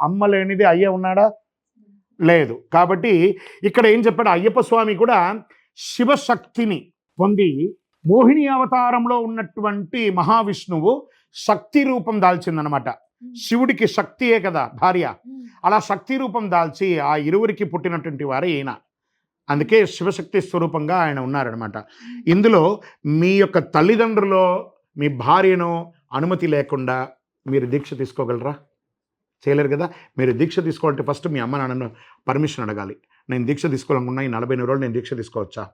అమ్మ లేనిది అయ్య ఉన్నాడా? లేదు. కాబట్టి ఇక్కడ ఏం చెప్పాడు? అయ్యప్ప స్వామి కూడా శివశక్తిని పొంది మోహిని అవతారంలో ఉన్నటువంటి మహావిష్ణువు శక్తి రూపం దాల్చిందనమాట శివుడికి శక్తియే కదా భార్య. అలా శక్తి రూపం దాల్చి ఆ ఇరువురికి పుట్టినటువంటి వారే ఈయన. అందుకే శివశక్తి స్వరూపంగా ఆయన ఉన్నారనమాట ఇందులో మీ యొక్క తల్లిదండ్రులో మీ భార్యను అనుమతి లేకుండా మీరు దీక్ష తీసుకోగలరా? చేయలేరు కదా? మీరు దీక్ష తీసుకోవాలంటే ఫస్ట్ మీ అమ్మ నాన్నను పర్మిషన్ అడగాలి. నేను దీక్ష తీసుకోవాలనుకున్నా ఈ నలభై ఎనిమిది రోజులు నేను దీక్ష తీసుకోవచ్చా?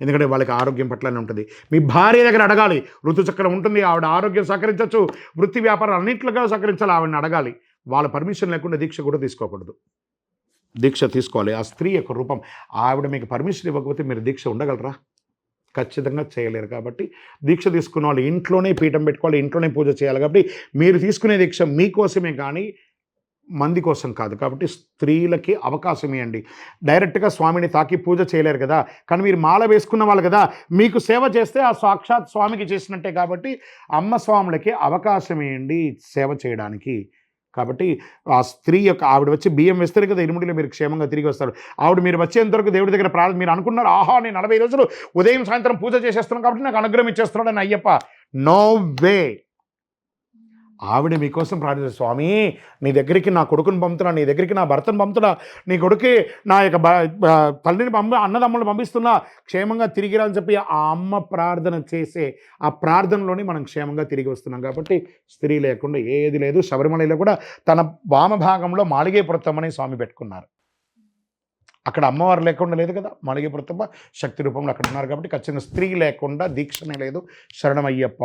ఎందుకంటే వాళ్ళకి ఆరోగ్యం పట్లనే ఉంటుంది. మీ భార్య దగ్గర అడగాలి. ఋతుచక్రం ఉంటుంది ఆవిడ ఆరోగ్యం సహకరించవచ్చు వృత్తి వ్యాపారం అన్నింటిలో సహకరించాలి ఆవిడని అడగాలి. వాళ్ళ పర్మిషన్ లేకుండా దీక్ష కూడా తీసుకోకూడదు. దీక్ష తీసుకోవాలి. ఆ స్త్రీ యొక్క రూపం ఆవిడ మీకు పర్మిషన్ ఇవ్వకపోతే మీరు దీక్ష ఉండగలరా? ఖచ్చితంగా చేయలేరు. కాబట్టి దీక్ష తీసుకున్న వాళ్ళు ఇంట్లోనే పీఠం పెట్టుకోవాలి ఇంట్లోనే పూజ చేయాలి. కాబట్టి మీరు తీసుకునే దీక్ష మీకోసమే కానీ మంది కోసం కాదు. కాబట్టి స్త్రీలకి అవకాశం ఇవ్వండి డైరెక్ట్గా స్వామిని తాకి పూజ చేయలేరు కదా. కానీ మీరు మాల వేసుకున్న వాళ్ళు కదా మీకు సేవ చేస్తే ఆ సాక్షాత్ స్వామికి చేసినట్టే. కాబట్టి అమ్మ స్వాములకి అవకాశం ఇవ్వండి సేవ చేయడానికి. కాబట్టి ఆ స్త్రీ యొక్క ఆవిడ వచ్చి బియ్యం వేస్తారు కదా ఇరుముడిలో మీరు క్షేమంగా తిరిగి వస్తారు. ఆవిడ మీరు వచ్చేంతవరకు దేవుడి దగ్గర ప్రార్థన మీరు అనుకున్నారు ఆహా నేను నలభై రోజులు ఉదయం సాయంత్రం పూజ చేసేస్తున్నాను కాబట్టి నాకు అనుగ్రహం ఇచ్చేస్తున్నాడు అని అయ్యప్ప. No way. ఆవిడ మీకోసం ప్రార్థిస్తారు స్వామి నీ దగ్గరికి నా కొడుకుని పంపుతున్నా నీ దగ్గరికి నా భర్తను పంపుతున్నా నీ కొడుకి నా యొక్క తల్లిని పంపి అన్నదమ్ములను పంపిస్తున్నా క్షేమంగా తిరిగి రాని చెప్పి ఆ అమ్మ ప్రార్థన చేసే ఆ ప్రార్థనలోనే మనం క్షేమంగా తిరిగి వస్తున్నాం. కాబట్టి స్త్రీ లేకుండా ఏది లేదు. శబరిమలలో కూడా తన వామ భాగంలో మాళిగే పురత్తమ్మని స్వామి పెట్టుకున్నారు. అక్కడ అమ్మవారు లేకుండా లేదు కదా. మాళిగే పురత్తమ్మ శక్తి రూపంలో అక్కడ ఉన్నారు కాబట్టి ఖచ్చితంగా స్త్రీ లేకుండా దీక్షనే లేదు. శరణమయ్యప్ప!